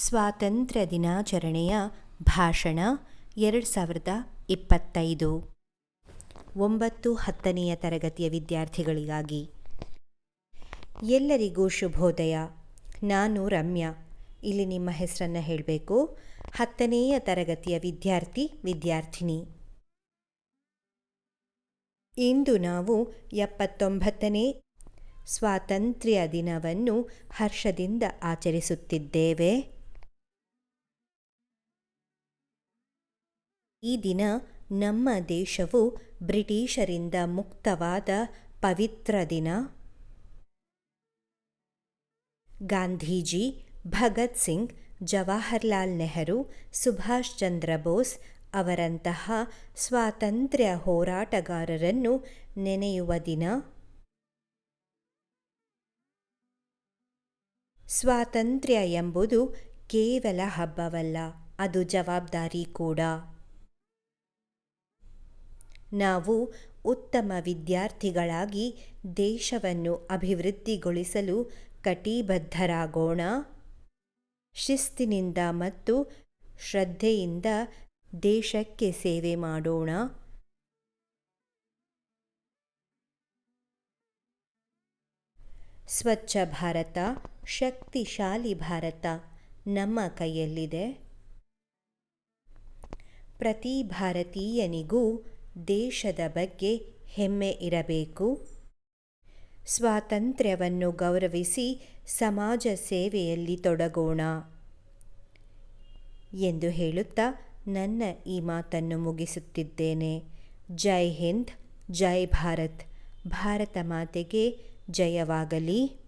ಸ್ವಾತಂತ್ರ್ಯ ದಿನಾಚರಣೆಯ ಭಾಷಣ ಎರಡು ಸಾವಿರದ ಇಪ್ಪತ್ತೈದು. ಒಂಬತ್ತು ಹತ್ತನೆಯ ತರಗತಿಯ ವಿದ್ಯಾರ್ಥಿಗಳಿಗಾಗಿ. ಎಲ್ಲರಿಗೂ ಶುಭೋದಯ. ನಾನು ರಮ್ಯಾ. ಇಲ್ಲಿ ನಿಮ್ಮ ಹೆಸರನ್ನು ಹೇಳಬೇಕು. ಹತ್ತನೆಯ ತರಗತಿಯ ವಿದ್ಯಾರ್ಥಿ, ವಿದ್ಯಾರ್ಥಿನಿ. ಇಂದು ನಾವು ಎಪ್ಪತ್ತೊಂಬತ್ತನೇ ಸ್ವಾತಂತ್ರ್ಯ ದಿನವನ್ನು ಹರ್ಷದಿಂದ ಆಚರಿಸುತ್ತಿದ್ದೇವೆ. ಈ ದಿನ ನಮ್ಮ ದೇಶವು ಬ್ರಿಟಿಷರಿಂದ ಮುಕ್ತವಾದ ಪವಿತ್ರ ದಿನ. ಗಾಂಧೀಜಿ, ಭಗತ್ ಸಿಂಗ್, ಜವಾಹರ್ಲಾಲ್ ನೆಹರು, ಸುಭಾಷ್ ಚಂದ್ರ ಬೋಸ್ ಅವರಂತಹ ಸ್ವಾತಂತ್ರ್ಯ ಹೋರಾಟಗಾರರನ್ನು ನೆನೆಯುವ ದಿನ. ಸ್ವಾತಂತ್ರ್ಯ ಎಂಬುದು ಕೇವಲ ಹಬ್ಬವಲ್ಲ, ಅದು ಜವಾಬ್ದಾರಿ ಕೂಡ. ನಾವು ಉತ್ತಮ ವಿದ್ಯಾರ್ಥಿಗಳಾಗಿ ದೇಶವನ್ನು ಅಭಿವೃದ್ಧಿಗೊಳಿಸಲು ಕಟಿಬದ್ಧರಾಗೋಣ. ಶಿಸ್ತಿನಿಂದ ಮತ್ತು ಶ್ರದ್ಧೆಯಿಂದ ದೇಶಕ್ಕೆ ಸೇವೆ ಮಾಡೋಣ. ಸ್ವಚ್ಛ ಭಾರತ, ಶಕ್ತಿಶಾಲಿ ಭಾರತ ನಮ್ಮ ಕೈಯಲ್ಲಿದೆ. ಪ್ರತಿ ಭಾರತೀಯನಿಗೂ ದೇಶದ ಬಗ್ಗೆ ಹೆಮ್ಮೆ ಇರಬೇಕು. ಸ್ವಾತಂತ್ರ್ಯವನ್ನು ಗೌರವಿಸಿ ಸಮಾಜ ಸೇವೆಯಲ್ಲಿ ತೊಡಗೋಣ. ಎಂದು ಹೇಳುತ್ತಾ ನನ್ನ ಈ ಮಾತನ್ನು ಮುಗಿಸುತ್ತಿದ್ದೇನೆ. ಜೈ ಹಿಂದ್, ಜೈ ಭಾರತ್. ಭಾರತ ಮಾತೆಗೆ ಜಯವಾಗಲಿ.